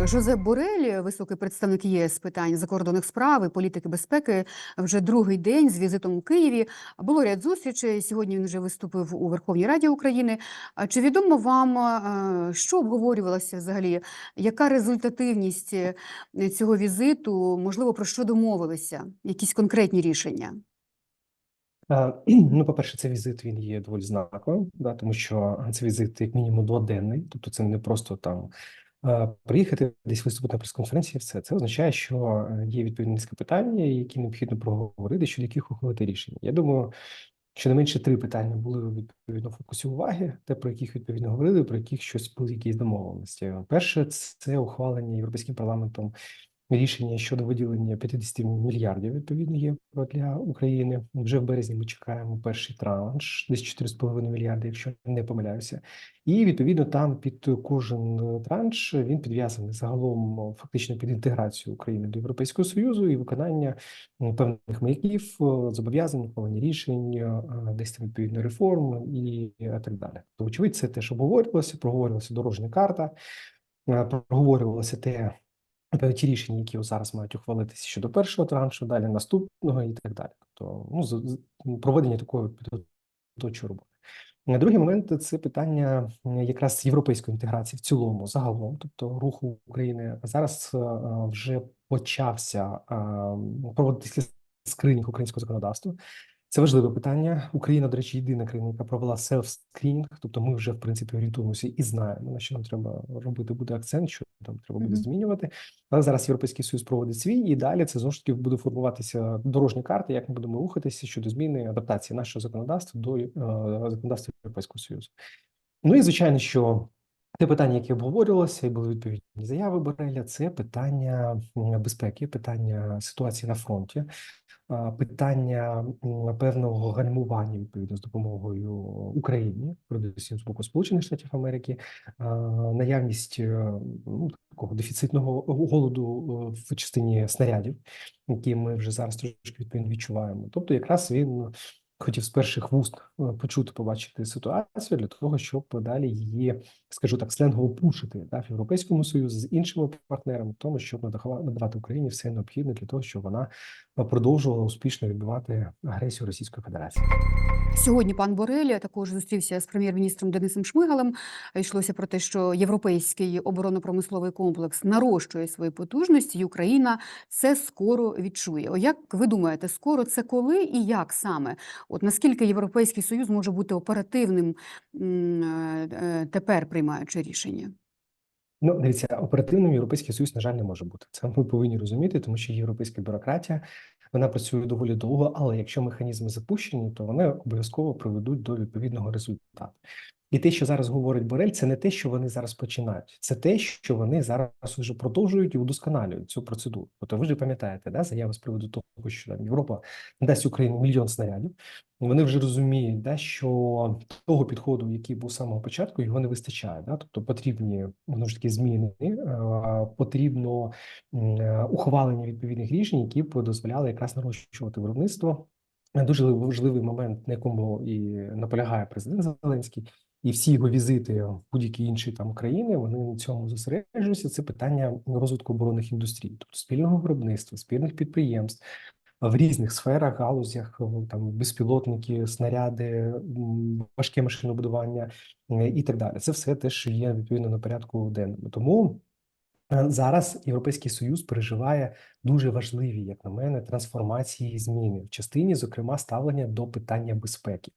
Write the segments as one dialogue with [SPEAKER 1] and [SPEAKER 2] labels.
[SPEAKER 1] Жозеп Борель, високий представник ЄС питань закордонних справ і політики безпеки, вже другий день з візитом у Києві. Було ряд зустрічей. Сьогодні він вже виступив у Верховній Раді України. Чи відомо вам, е, що обговорювалося взагалі? Яка результативність е, цього візиту? Можливо, про що домовилися? Якісь конкретні рішення?
[SPEAKER 2] Е, Ну, по-перше, цей візит він є доволі знаковим, да, тому що це візит як мінімум дводенний, тобто це не просто там приїхати десь виступити на прес-конференції. Все це означає, що е, є відповідні низка питання, які необхідно проговорити, щодо яких ухвалити рішення. Я думаю, що не менше три питання були відповідно фокусі уваги, те про яких відповідно говорили, про яких щось були якісь домовленості. Перше, це ухвалення європейським парламентом рішення щодо виділення 50 мільярдів відповідно євро для України. Вже в березні ми чекаємо перший транш, десь 4,5 мільярди, якщо не помиляюся. І відповідно там під кожен транш він підв'язаний загалом фактично під інтеграцію України до Європейського союзу і виконання певних маяків, е, зобов'язань, ухвалення рішень, е, десь там відповідно реформ і е, так далі. То очевидь, це теж обговорювалося, проговорювалася дорожня карта, проговорювалося те. Е, ті рішення, які зараз мають ухвалитися щодо першого траншу, далі наступного і так далі. Тобто, ну проведення такої підготовчої роботи. Другий момент це питання якраз європейської інтеграції в цілому, загалом, тобто руху України зараз е, вже почався е, проводитися скринінг українського законодавства. Це важливе питання. Україна, до речі, єдина країна, яка провела селф-скрінінг, тобто ми вже в принципі орієнтуємося і знаємо, на що нам треба робити буде акцент, що там треба буде змінювати. Але зараз Європейський Союз проводить свій, і далі це знову ж таки буде формуватися дорожня карта, як ми будемо рухатися щодо зміни адаптації нашого законодавства до е, законодавства Європейського Союзу. Ну і звичайно, що те питання, яке обговорювалося, і були відповідні заяви Бореля, це питання безпеки, питання ситуації на фронті, питання певного гальмування відповідно з допомогою Україні, передусім з боку Сполучених Штатів Америки, наявність е, ну, такого дефіцитного голоду е, в частині снарядів, які ми вже зараз трошки відповідно відчуваємо. Тобто, якраз він хотів з перших вуст е, почути, побачити ситуацію для того, щоб далі її, скажу так, сленгово пушити да, в Європейському Союзі з іншими партнерами, в тому, щоб надава- надавати Україні все необхідне для того, щоб вона е, продовжувала успішно відбивати агресію Російської Федерації.
[SPEAKER 1] Сьогодні пан Борель також зустрівся з прем'єр-міністром Денисом Шмигалем. Йшлося про те, що європейський оборонно-промисловий комплекс нарощує свої потужності, і Україна це скоро відчує. О, як ви думаєте, скоро це коли і як саме? От наскільки Європейський Союз може бути оперативним е, е, тепер приймаючи рішення?
[SPEAKER 2] Ну, дивіться, оперативним Європейський Союз, на жаль, не може бути. Це ми повинні розуміти, тому що європейська бюрократія вона працює доволі довго, але якщо механізми запущені, то вони обов'язково приведуть до відповідного результату. І те, що зараз говорить Борель, це не те, що вони зараз починають, це те, що вони зараз вже продовжують і удосконалюють цю процедуру. Тобто, ви ж пам'ятаєте, да, заяви з приводу того, що там Європа дасть Україні мільйон снарядів. Вони вже розуміють, да, що того підходу, який був з самого початку, його не вистачає. Да? Тобто потрібні ну ж таки зміни, е, потрібно е, ухвалення відповідних рішень, які б дозволяли якраз нарощувати виробництво. Дуже важливий момент, на якому і наполягає президент Зеленський, і всі його візити в будь-які інші там країни, вони на цьому зосереджуються. Це питання розвитку оборонних індустрій, тобто спільного виробництва, спільних підприємств в різних сферах, галузях, е, там безпілотники, снаряди, важке машинобудування е, і так далі. Це все теж є відповідно на порядку денному. Тому е, зараз Європейський Союз переживає дуже важливі, як на мене, трансформації і зміни в частині, зокрема, ставлення до питання безпеки.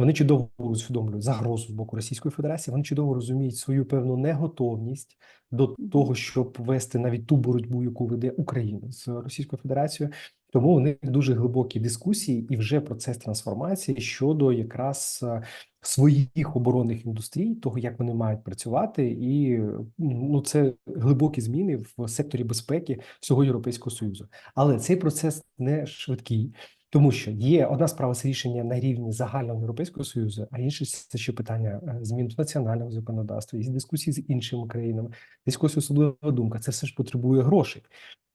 [SPEAKER 2] Вони чудово усвідомлюють загрозу з боку Російської Федерації. Вони чудово розуміють свою певну неготовність до того, щоб вести навіть ту боротьбу, яку веде Україна з Російською Федерацією. Тому у них дуже глибокі дискусії і вже процес трансформації щодо якраз е, своїх оборонних індустрій, того як вони мають працювати, і ну це глибокі зміни в секторі безпеки всього Європейського союзу. Але цей процес не швидкий. Тому що є одна справа це рішення на рівні загального європейського союзу, а інше це ще питання е, змін до національного законодавства, і дискусії з іншими країнами, дискусії особлива думка. Це все ж потребує грошей.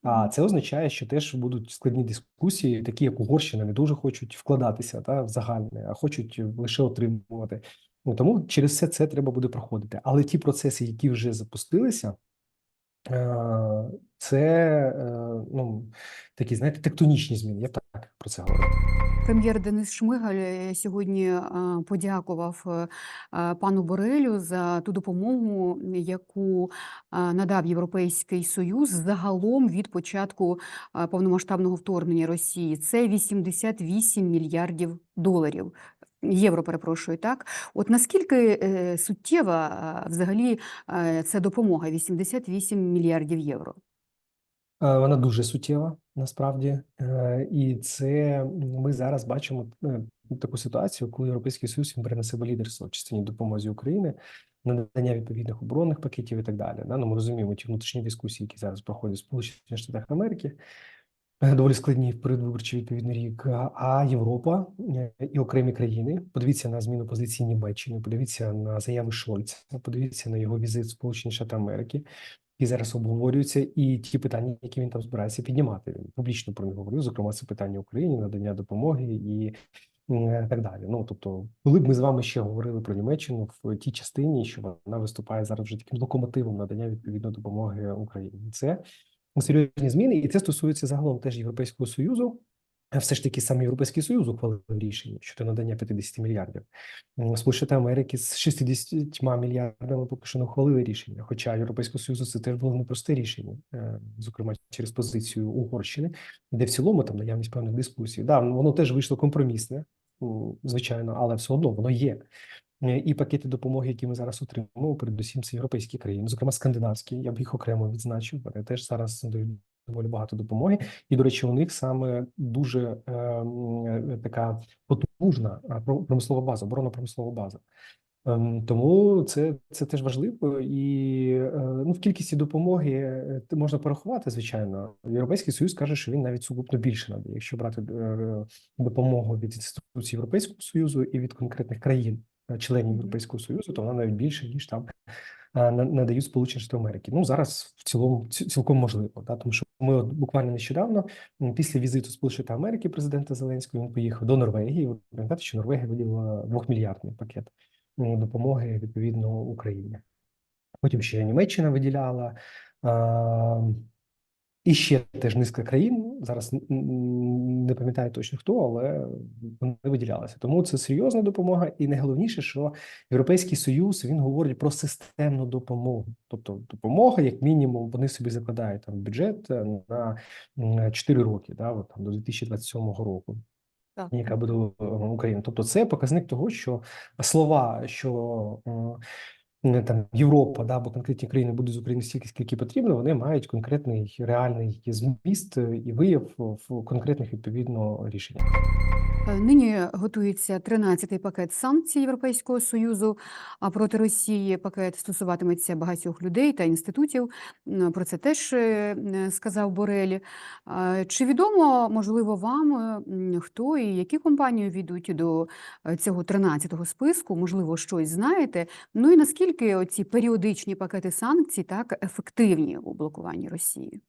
[SPEAKER 2] А це означає, що теж будуть складні дискусії, такі як Угорщина, не дуже хочуть вкладатися та в загальне, а хочуть лише отримувати. Ну тому через все це треба буде проходити. Але ті процеси, які вже запустилися, Це е, ну, такі, знаєте, тектонічні зміни. Я так про це говорю.
[SPEAKER 1] Прем'єр Денис Шмигаль е, сьогодні е, подякував е, е, пану Борелю за ту допомогу, яку е, надав Європейський Союз загалом від початку е, повномасштабного вторгнення Росії. Це 88 мільярдів доларів. Євро, перепрошую, так? От наскільки е, суттєва взагалі е, ця допомога 88 мільярдів євро?
[SPEAKER 2] Е, Вона дуже суттєва насправді, і це ми зараз бачимо таку ситуацію, коли Європейський Союз він бере на себе лідерство в частині допомоги України, надання відповідних оборонних пакетів і так далі. Да? Ну, ми розуміємо ті внутрішні дискусії, які зараз проходять в Сполучених Штатах Америки, доволі складні в передвиборчий відповідний рік. А- Європа е, і окремі країни, подивіться на зміну позиції Німеччини, подивіться на заяви Шольца, подивіться на його візит в Сполучені Штати Америки які зараз обговорюються, і ті питання, які він там збирається піднімати. Він публічно про них говорив, зокрема, це питання Україні, надання допомоги і е, так далі. Ну тобто, коли б ми з вами ще говорили про Німеччину в тій частині, що вона виступає зараз вже таким локомотивом надання відповідної допомоги Україні, це серйозні зміни, і це стосується загалом теж Європейського союзу. Все ж таки сам Європейський Союз ухвалив рішення щодо надання 50 мільярдів. Сполучені Америки з 60 мільярдами поки що не ухвалили рішення. Хоча Європейського Союзу це теж було непросте рішення, е, зокрема через позицію Угорщини, де в цілому там наявність певних дискусій. Да, воно теж вийшло компромісне, звичайно, але все одно воно є. Е, І пакети допомоги, які ми зараз отримуємо, передусім це європейські країни, зокрема скандинавські. Я б їх окремо відзначив. Вони теж зараз надають доволі багато допомоги. І, до речі, у них саме дуже е, е, така потужна про- промислова база, оборонна промислова база. Ем, Тому це, це теж важливо, і е, ну, в кількості допомоги можна порахувати, звичайно. Європейський Союз каже, що він навіть сукупно більше надає, якщо брати допомогу від інституцій Європейського Союзу і від конкретних країн, членів Європейського Союзу, то вона навіть більше ніж там е, на- надають Сполучені Штати Америки. Ну зараз в цілому цілком можливо, да, тому що ми от буквально нещодавно, після візиту Сполучених Америки, президента Зеленського, він поїхав до Норвегії. Ви пам'ятаєте, що Норвегія виділила двохмільярдний пакет допомоги відповідно Україні. Потім ще Німеччина виділяла. І ще теж низка країн. Зараз не пам'ятаю точно хто, але вони виділялися. Тому це серйозна допомога. І найголовніше, що Європейський Союз він говорить про системну допомогу. Тобто допомога, як мінімум, вони собі закладають там бюджет е, на м, 4 роки, да, от, там, до 2027 року
[SPEAKER 1] Так.
[SPEAKER 2] яка буде е, Україна. Тобто, це показник того, що слова, що е, там Європа, да, або конкретні країни будуть з України стільки, скільки потрібно, вони мають конкретний реальний зміст е, і вияв в конкретних відповідно рішеннях.
[SPEAKER 1] Е, Нині готується 13-й пакет санкцій Європейського Союзу а проти Росії. Пакет стосуватиметься багатьох людей та інститутів. Про це теж е, е, сказав Борель. Чи відомо, можливо, вам, е, хто і які компанії війдуть до е, цього 13-го списку? Можливо, щось знаєте? Ну і наскільки оці періодичні пакети санкцій так ефективні у блокуванні Росії?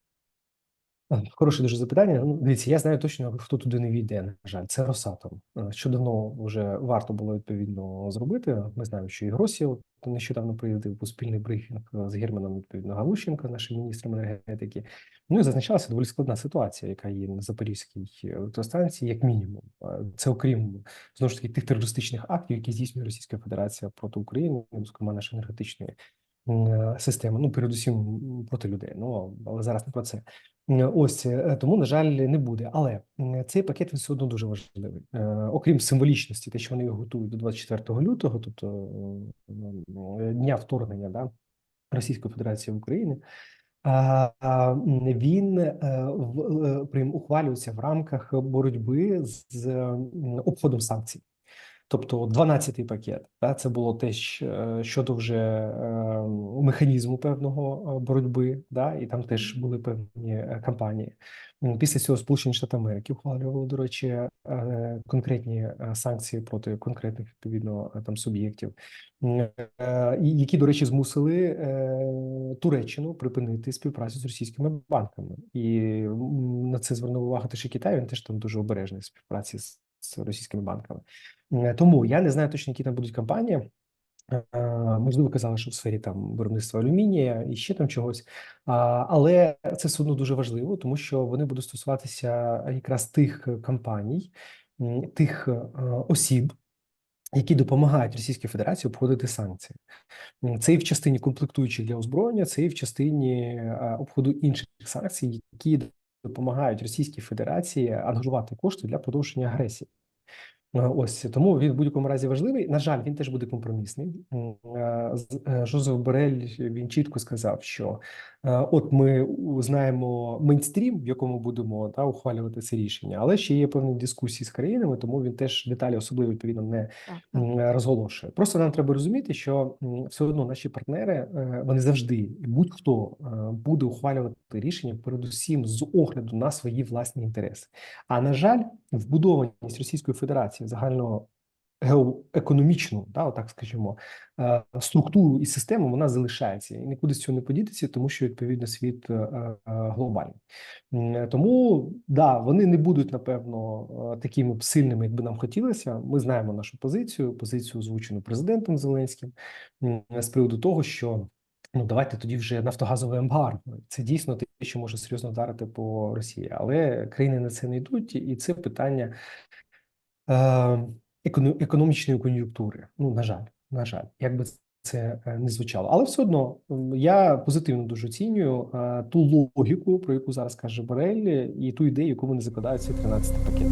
[SPEAKER 2] Хороше дуже запитання. Ну, дивіться, я знаю точно, хто туди не війде. На жаль, це Росатом. Е, Що давно вже варто було відповідно зробити. Ми знаємо, що і Гросія от нещодавно приїздив у спільний брифінг е, з Германом відповідно Галущенко, нашим міністром енергетики. Ну і зазначалася доволі складна ситуація, яка є на Запорізькій електростанції, як мінімум. Е, Це окрім знову ж таки тих терористичних актів, які здійснює Російська Федерація проти України, зокрема нашої енергетичної системи. Ну, передусім проти людей. Ну але зараз не про це. Е, Ось е, тому, на жаль, не буде. Але цей пакет він все одно дуже важливий. Е, Окрім символічності, те, що вони його готують до 24 лютого, тобто дня вторгнення да, Російської Федерації в Україну. Він прям ухвалюється в рамках боротьби з, обходом санкцій. Тобто 12-й пакет, да, це було те, е, щодо вже е, механізму певного е, боротьби, да, і там теж були певні е, кампанії. Після цього Сполучені Штати Америки ухвалювали, до речі, конкретні санкції проти конкретних відповідно там суб'єктів, які, до речі, змусили Туреччину припинити співпрацю з російськими банками. І на це звернув увагу теж і Китай. Він теж там дуже обережний в співпраці з, з російськими банками. Е, Тому я не знаю точно, які там будуть кампанії. Е, Можливо, казали, що в сфері там виробництва алюмінія і ще там чогось. Але це все одно дуже важливо, тому що вони будуть стосуватися якраз тих компаній, тих е, осіб, які допомагають Російській Федерації обходити санкції. Це і в частині комплектуючих для озброєння, це і в частині обходу інших санкцій, які допомагають Російській Федерації ангажувати кошти для продовження агресії. Е, Ось тому він в будь-якому разі важливий. На жаль, він теж буде компромісний. Е, е, Жозеф Борель він чітко сказав, що от ми знаємо мейнстрім, в якому будемо та ухвалювати це рішення, але ще є певні дискусії з країнами, тому він теж деталі особливо відповідно не розголошує. Просто нам треба розуміти, що все одно наші партнери е, вони завжди будь-хто е, буде ухвалювати рішення, передусім з огляду на свої власні інтереси. А на жаль, вбудованість Російської Федерації загально геоекономічну, да, отак скажімо, е, структуру і систему вона залишається і нікуди з цього не подітися, тому що відповідно світ е, е, глобальний. Тому да, вони не будуть напевно такими сильними, як би нам хотілося. Ми знаємо нашу позицію, позицію озвучену президентом Зеленським з приводу того, що ну давайте тоді вже нафтогазове ембарго. Це дійсно те, що може серйозно вдарити по Росії, але країни на це не йдуть, і це питання е, економічної кон'юнктури. Ну на жаль, на жаль, як би це е, не звучало, але все одно я позитивно дуже оцінюю е, ту логіку, про яку зараз каже Борель, і ту ідею, яку вони закладають цей 13 пакет.